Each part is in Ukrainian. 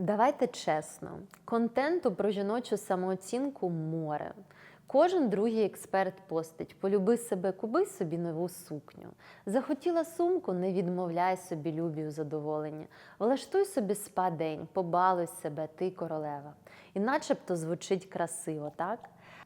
Давайте чесно, контенту про жіночу самооцінку море. Кожен другий експерт постить: полюби себе, куби собі нову сукню. Захотіла сумку, не відмовляй собі любі у задоволення. Влаштуй собі спа-день, побалуй себе, ти королева. І начебто звучить красиво, так?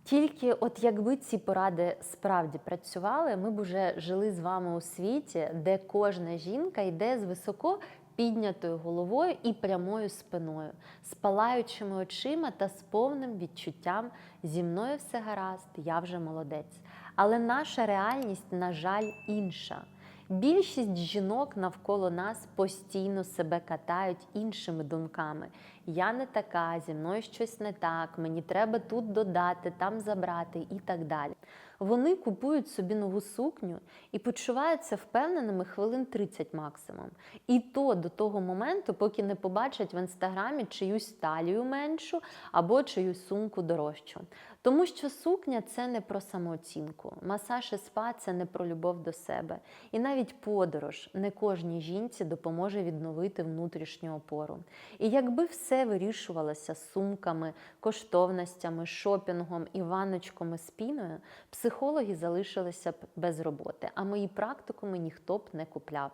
Тільки от якби ці поради справді працювали, ми б уже жили з вами у світі, де кожна жінка йде з високо піднятою головою і прямою спиною, з палаючими очима та з повним відчуттям зі мною все гаразд, я вже молодець. Але наша реальність, на жаль, інша. Більшість жінок навколо нас постійно себе катають іншими думками. Я не така, зі мною щось не так, мені треба тут додати, там забрати і так далі. Вони купують собі нову сукню і почуваються впевненими хвилин 30 максимум. І то до того моменту, поки не побачать в інстаграмі чиюсь талію меншу або чиюсь сумку дорожчу. Тому що сукня це не про самооцінку, масаж і спа це не про любов до себе. І навіть подорож не кожній жінці допоможе відновити внутрішню опору. І якби все вирішувалося сумками, коштовностями, шопінгом і ванночками з піною, психологи залишилися б без роботи, а мої практикуми ніхто б не купляв.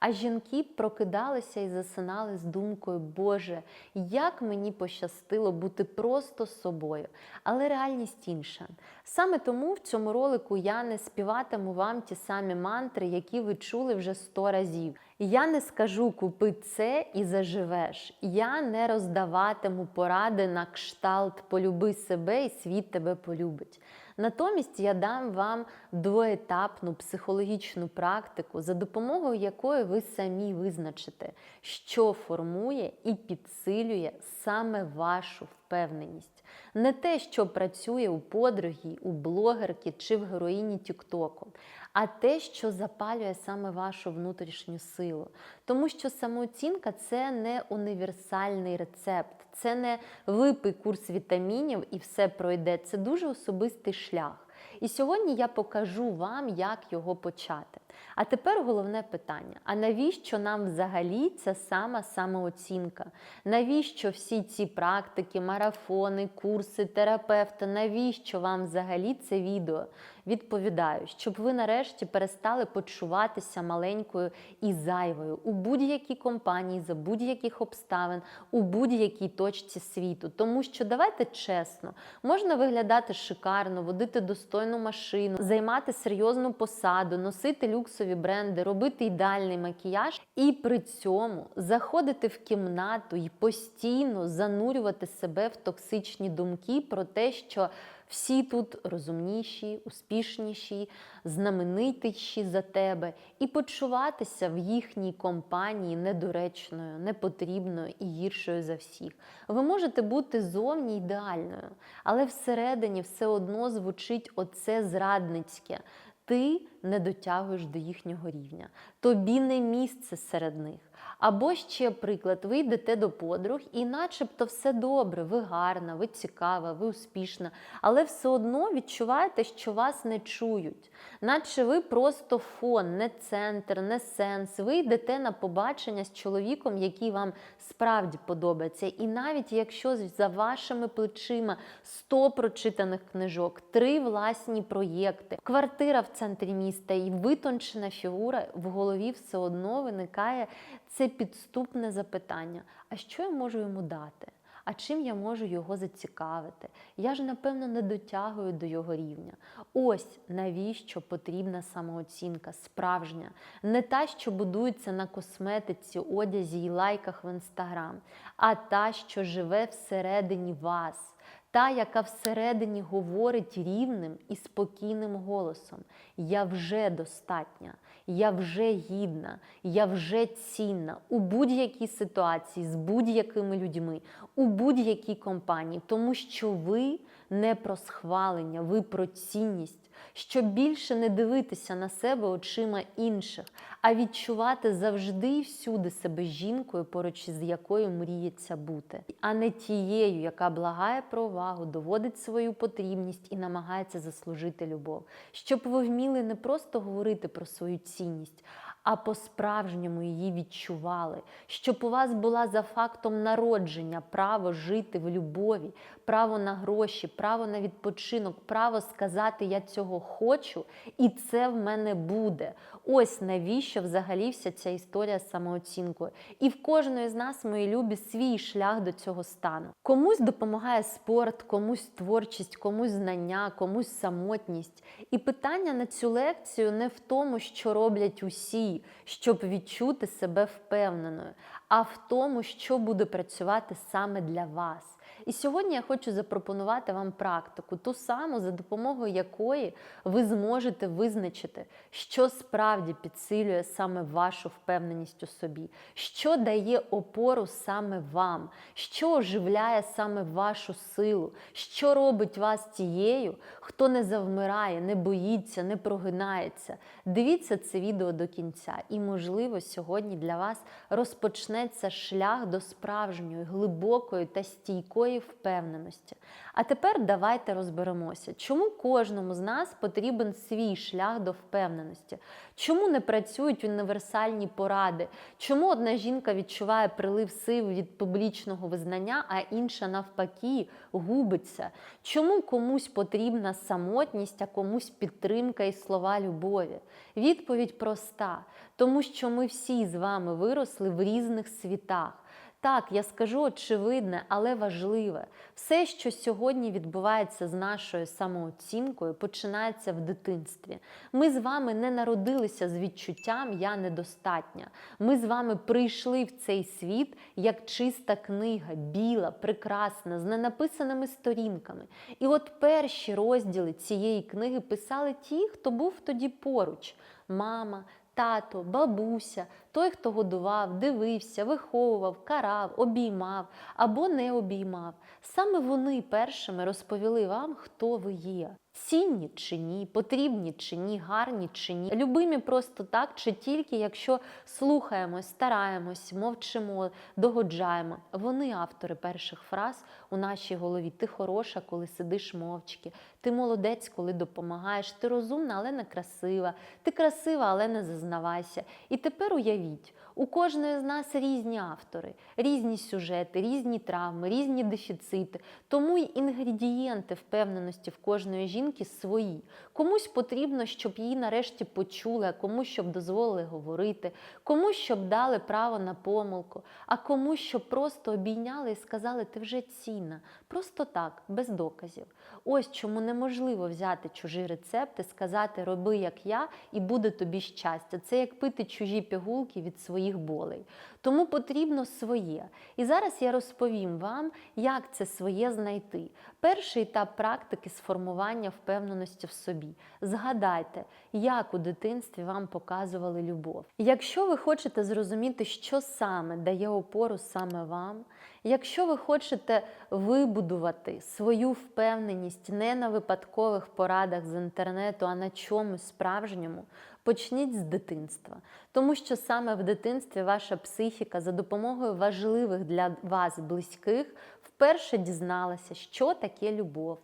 А жінки прокидалися і засинали з думкою, Боже, як мені пощастило бути просто собою. Але реальність інша. Саме тому в цьому ролику я не співатиму вам ті самі мантри, які ви чули вже сто разів. Я не скажу купи це і заживеш. Я не роздаватиму поради на кшталт полюби себе і світ тебе полюбить. Натомість я дам вам двоетапну психологічну практику, за допомогою якої ви самі визначите, що формує і підсилює саме вашу впевненість. Не те, що працює у подруги, у блогерки чи в героїні Тіктоку, а те, що запалює саме вашу внутрішню силу. Тому що самооцінка це не універсальний рецепт, це не випий курс вітамінів і все пройде. Це дуже особистий шлях. І сьогодні я покажу вам, як його почати. А тепер головне питання: а навіщо нам взагалі ця сама самооцінка? Навіщо всі ці практики, марафони, курси, терапевти? Навіщо вам взагалі це відео? Відповідаю, щоб ви нарешті перестали почуватися маленькою і зайвою у будь-якій компанії, за будь-яких обставин, у будь-якій точці світу. Тому що давайте чесно, можна виглядати шикарно, водити достойну машину, займати серйозну посаду, носити люксові бренди, робити ідеальний макіяж і при цьому заходити в кімнату і постійно занурювати себе в токсичні думки про те, що всі тут розумніші, успішніші, знаменитіші за тебе, і почуватися в їхній компанії недоречною, непотрібною і гіршою за всіх. Ви можете бути зовні ідеальною, але всередині все одно звучить оце зрадницьке. Ти не дотягуєш до їхнього рівня, тобі не місце серед них. Або ще приклад, ви йдете до подруг, і начебто все добре, ви гарна, ви цікава, ви успішна, але все одно відчуваєте, що вас не чують, наче ви просто фон, не центр, не сенс. Ви йдете на побачення з чоловіком, який вам справді подобається. І навіть якщо за вашими плечима 100 прочитаних книжок, три власні проєкти, квартира в центрі міста і витончена фігура, в голові все одно виникає це підступне запитання: а що я можу йому дати? А чим я можу його зацікавити? Я ж, напевно, не дотягую до його рівня. Ось навіщо потрібна самооцінка, справжня, не та, що будується на косметиці, одязі і лайках в інстаграм, а та, що живе всередині вас. Та, яка всередині говорить рівним і спокійним голосом: Я вже достатня, я вже гідна, я вже цінна у будь-якій ситуації з будь-якими людьми, у будь-якій компанії, тому що ви не про схвалення, ви про цінність. Щоб більше не дивитися на себе очима інших, а відчувати завжди і всюди себе жінкою, поруч з якою мріється бути, а не тією, яка благає про увагу, доводить свою потрібність і намагається заслужити любов. Щоб ви вміли не просто говорити про свою цінність, а по-справжньому її відчували, щоб у вас була за фактом народження право жити в любові, право на гроші, право на відпочинок, право сказати Я цього хочу, і це в мене буде. Ось навіщо взагалі вся ця історія з самооцінкою. І в кожної з нас, мої любі, свій шлях до цього стану. Комусь допомагає спорт, комусь творчість, комусь знання, комусь самотність. І питання на цю лекцію не в тому, що роблять усі, щоб відчути себе впевненою, а в тому, що буде працювати саме для вас. І сьогодні я хочу запропонувати вам практику, ту саму, за допомогою якої ви зможете визначити, що справді підсилює саме вашу впевненість у собі, що дає опору саме вам, що оживляє саме вашу силу, що робить вас тією, хто не завмирає, не боїться, не прогинається. Дивіться це відео до кінця, і, можливо, сьогодні для вас розпочнеться шлях до справжньої, глибокої та стійкої впевненості. А тепер давайте розберемося, чому кожному з нас потрібен свій шлях до впевненості, чому не працюють універсальні поради, чому одна жінка відчуває прилив сил від публічного визнання, а інша навпаки губиться, чому комусь потрібна самотність, а комусь підтримка і слова любові. Відповідь проста, тому що ми всі з вами виросли в різних світах. Так, я скажу очевидне, але важливе. Все, що сьогодні відбувається з нашою самооцінкою, починається в дитинстві. Ми з вами не народилися з відчуттям Я недостатня. Ми з вами прийшли в цей світ як чиста книга, біла, прекрасна, з ненаписаними сторінками. І от перші розділи цієї книги писали ті, хто був тоді поруч: мама, тато, бабуся, той, хто годував, дивився, виховував, карав, обіймав або не обіймав. Саме вони першими розповіли вам, хто ви є. Цінні чи ні, потрібні чи ні, гарні чи ні, любимі просто так, чи тільки якщо слухаємось, стараємось, мовчимо, догоджаємо. Вони автори перших фраз у нашій голові. Ти хороша, коли сидиш мовчки, ти молодець, коли допомагаєш, ти розумна, але не красива, ти красива, але не зазнавайся. І тепер уявіть, уявіть, у кожної з нас різні автори, різні сюжети, різні травми, різні дефіцити. Тому й інгредієнти впевненості в кожної жінки свої. Комусь потрібно, щоб її нарешті почули, комусь щоб дозволили говорити, комусь щоб дали право на помилку, а комусь щоб просто обійняли і сказали, ти вже цінна. Просто так, без доказів. Ось чому неможливо взяти чужі рецепти, сказати роби як я, і буде тобі щастя. Це як пити чужі пігулки від своїх болей. Тому потрібно своє. І зараз я розповім вам, як це своє знайти. Перший етап практики сформування впевненості в собі. Згадайте, як у дитинстві вам показували любов. Якщо ви хочете зрозуміти, що саме дає опору саме вам, якщо ви хочете вибудувати свою впевненість не на випадкових порадах з інтернету, а на чомусь справжньому, почніть з дитинства. Тому що саме в дитинстві ваша психіка за допомогою важливих для вас близьких вперше дізналася, що таке любов,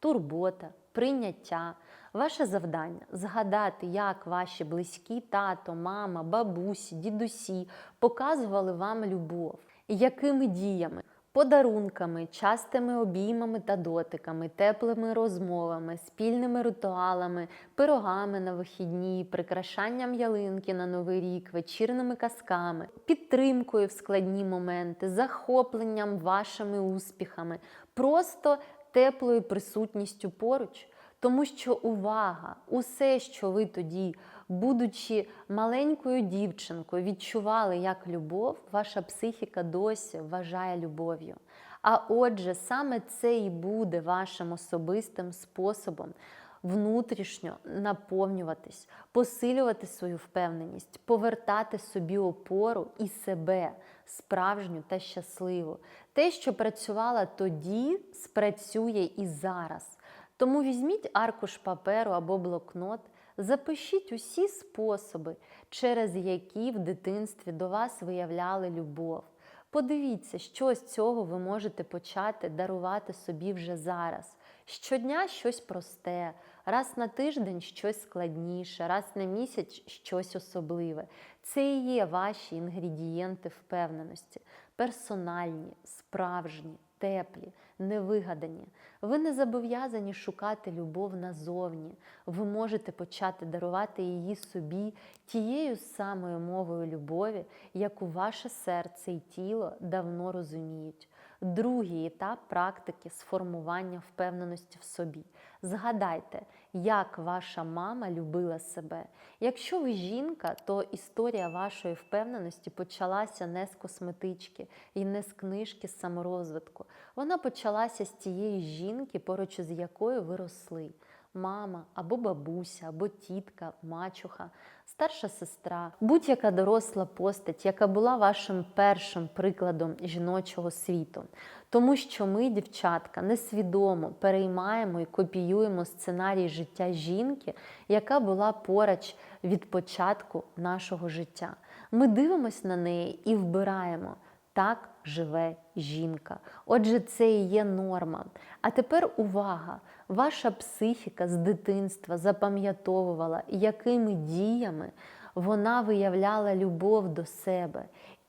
турбота, прийняття. Ваше завдання згадати, як ваші близькі, тато, мама, бабусі, дідусі показували вам любов, якими діями. Подарунками, частими обіймами та дотиками, теплими розмовами, спільними ритуалами, пирогами на вихідні, прикрашанням ялинки на новий рік, вечірними казками, підтримкою в складні моменти, захопленням вашими успіхами, просто теплою присутністю поруч. Тому що увага, усе, що ви тоді, будучи маленькою дівчинкою, відчували як любов, ваша психіка досі вважає любов'ю. А отже, саме це і буде вашим особистим способом внутрішньо наповнюватись, посилювати свою впевненість, повертати собі опору і себе справжню та щасливу. Те, що працювало тоді, спрацює і зараз. Тому візьміть аркуш паперу або блокнот, запишіть усі способи, через які в дитинстві до вас виявляли любов. Подивіться, що з цього ви можете почати дарувати собі вже зараз. Щодня щось просте, Раз на тиждень щось складніше, раз на місяць щось особливе. Це і є ваші інгредієнти впевненості, персональні, справжні, теплі, невигадані. Ви не зобов'язані шукати любов назовні. Ви можете почати дарувати її собі тією самою мовою любові, яку ваше серце і тіло давно розуміють. Другий етап практики сформування впевненості в собі. Згадайте, як ваша мама любила себе. Якщо ви жінка, то історія вашої впевненості почалася не з косметички і не з книжки з саморозвитку. Вона почалася з тієї жінки, поруч з якою ви росли. Мама або бабуся, або тітка, мачуха, старша сестра, будь-яка доросла постать, яка була вашим першим прикладом жіночого світу. Тому що ми, дівчатка, несвідомо переймаємо і копіюємо сценарій життя жінки, яка була поруч від початку нашого життя. Ми дивимося на неї і вбираємо. Так живе жінка. Отже, це і є норма. А тепер увага! Ваша психіка з дитинства запам'ятовувала, якими діями вона виявляла любов до себе.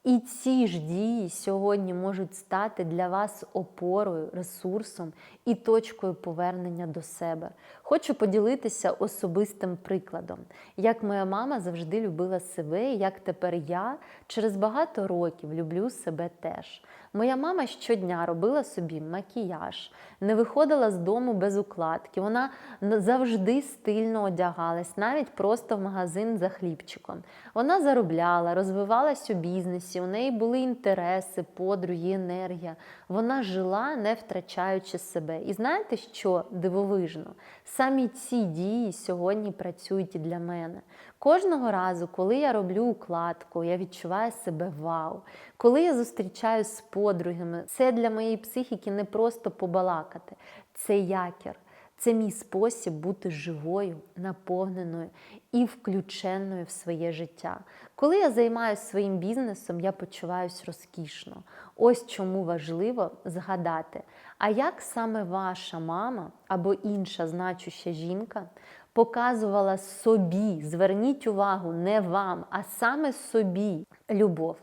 І ці ж дії сьогодні можуть стати для вас опорою, ресурсом і точкою повернення до себе. Хочу поділитися особистим прикладом, як моя мама завжди любила себе, і як тепер я через багато років люблю себе теж. Моя мама щодня робила собі макіяж, не виходила з дому без укладки. Вона завжди стильно одягалась, навіть просто в магазин за хлібчиком. Вона заробляла, розвивалась у бізнесі, у неї були інтереси, подруги, енергія. Вона жила, не втрачаючи себе. І знаєте, що дивовижно? Самі ці дії сьогодні працюють і для мене. Кожного разу, коли я роблю укладку, я відчуваю себе вау. Коли я зустрічаюсь з подругами, це для моєї психіки не просто побалакати, це якір. Це мій спосіб бути живою, наповненою і включеною в своє життя. Коли я займаюся своїм бізнесом, я почуваюся розкішно. Ось чому важливо згадати, а як саме ваша мама або інша значуща жінка показувала собі, зверніть увагу, не вам, а саме собі любов.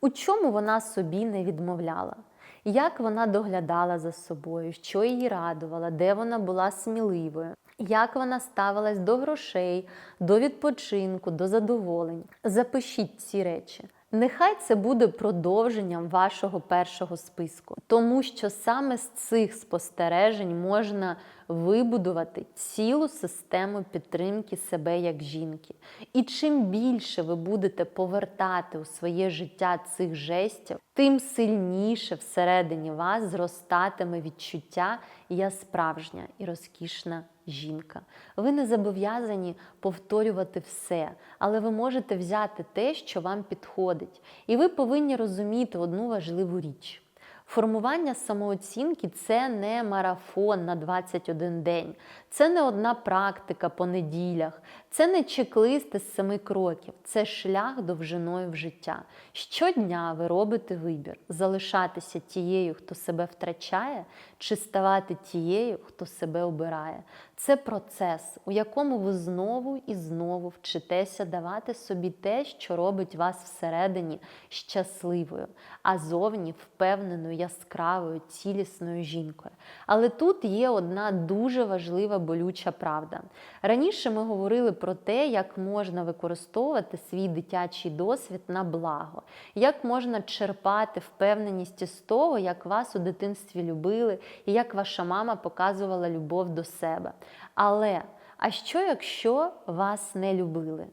У чому вона собі не відмовляла? Як вона доглядала за собою, що її радувало, де вона була сміливою, як вона ставилась до грошей, до відпочинку, до задоволень. Запишіть ці речі. Нехай це буде продовженням вашого першого списку, тому що саме з цих спостережень можна вибудувати цілу систему підтримки себе як жінки. І чим більше ви будете повертати у своє життя цих жестів, тим сильніше всередині вас зростатиме відчуття я справжня і розкішна жінка. Ви не зобов'язані повторювати все, але ви можете взяти те, що вам підходить. І ви повинні розуміти одну важливу річ. Формування самооцінки це не марафон на 21 день, це не одна практика по неділях, це не чек-лист із семи кроків, це шлях довжиною в життя. Щодня ви робите вибір залишатися тією, хто себе втрачає, чи ставати тією, хто себе обирає. Це процес, у якому ви знову і знову вчитеся давати собі те, що робить вас всередині щасливою, а зовні впевненою, яскравою, цілісною жінкою. Але тут є одна дуже важлива болюча правда. Раніше ми говорили про те, як можна використовувати свій дитячий досвід на благо, як можна черпати впевненість із того, як вас у дитинстві любили і як ваша мама показувала любов до себе. Але а що, якщо вас не любили?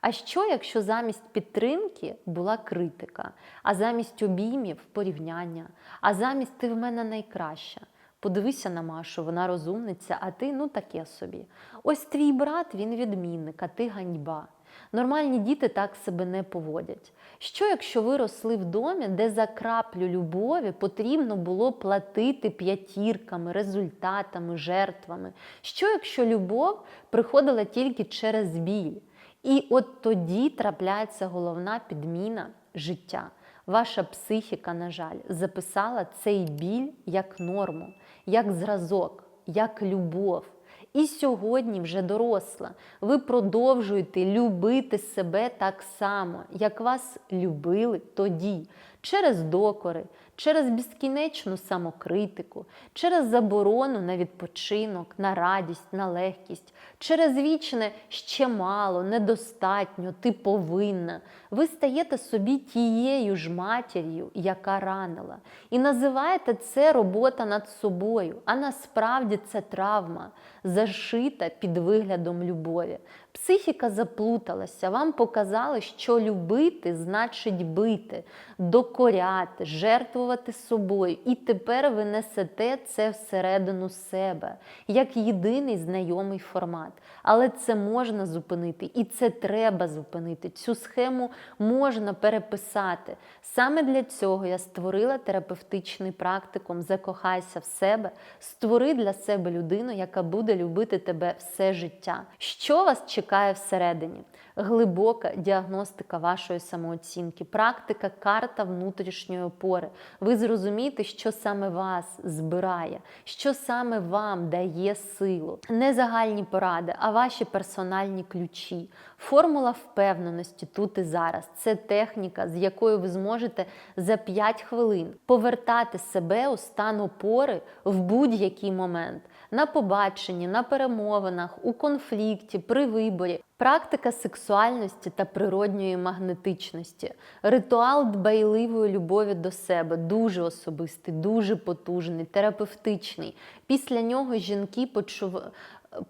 А що, якщо замість підтримки була критика, а замість обіймів порівняння, а замість ти в мене найкраща? Подивися на Машу, вона розумниця, а ти ну таке собі. Ось твій брат, він відмінник, а ти ганьба. Нормальні діти так себе не поводять. Що, якщо ви росли в домі, де за краплю любові потрібно було платити п'ятірками, результатами, жертвами? Що, якщо любов приходила тільки через біль? І от тоді трапляється головна підміна життя. Ваша психіка, на жаль, записала цей біль як норму, як зразок, як любов. І сьогодні вже доросла. Ви продовжуєте любити себе так само, як вас любили тоді, через докори, через безкінечну самокритику, через заборону на відпочинок, на радість, на легкість, через вічне ще мало, недостатньо, ти повинна. Ви стаєте собі тією ж матір'ю, яка ранила. І називаєте це робота над собою, а насправді це травма, зашита під виглядом любові. Психіка заплуталася, вам показали, що любити значить бити, докоряти, жертвувати собою. І тепер ви несете це всередину себе, як єдиний знайомий формат. Але це можна зупинити, і це треба зупинити. Цю схему можна переписати. Саме для цього я створила терапевтичний практикум Закохайся в себе, створи для себе людину, яка буде любити тебе все життя. Що вас чекає всередині? Глибока діагностика вашої самооцінки, практика карта внутрішньої опори. Ви зрозумієте, що саме вас збирає, що саме вам дає силу. Не загальні поради, а ваші персональні ключі. Формула впевненості тут і зараз. Це техніка, з якою ви зможете за 5 хвилин повертати себе у стан опори в будь-який момент. На побаченні, на перемовинах, у конфлікті, при виборі. Практика сексуальності та природньої магнетичності, ритуал дбайливої любові до себе, дуже особистий, дуже потужний, терапевтичний. Після нього жінки почув...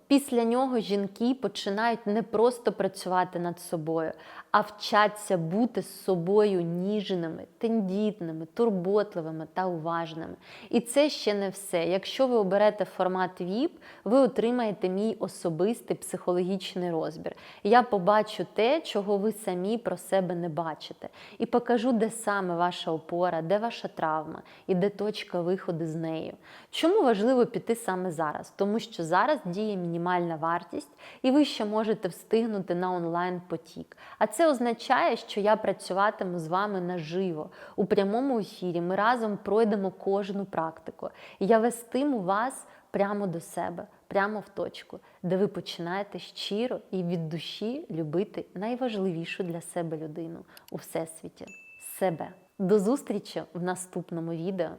Після нього жінки починають не просто працювати над собою, а вчаться бути з собою ніжними, тендітними, турботливими та уважними. І це ще не все. Якщо ви оберете формат VIP, ви отримаєте мій особистий психологічний розбір. Я побачу те, чого ви самі про себе не бачите, і покажу, де саме ваша опора, де ваша травма і де точка виходу з нею. Чому важливо піти саме зараз? Тому що зараз діє мінімальна вартість, і ви ще можете встигнути на онлайн-потік. А це означає, що я працюватиму з вами наживо у прямому ефірі. Ми разом пройдемо кожну практику. Я вестиму вас прямо до себе, прямо в точку, де ви починаєте щиро і від душі любити найважливішу для себе людину у всесвіті себе. До зустрічі в наступному відео.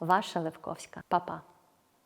Ваша Левковська. Па-па!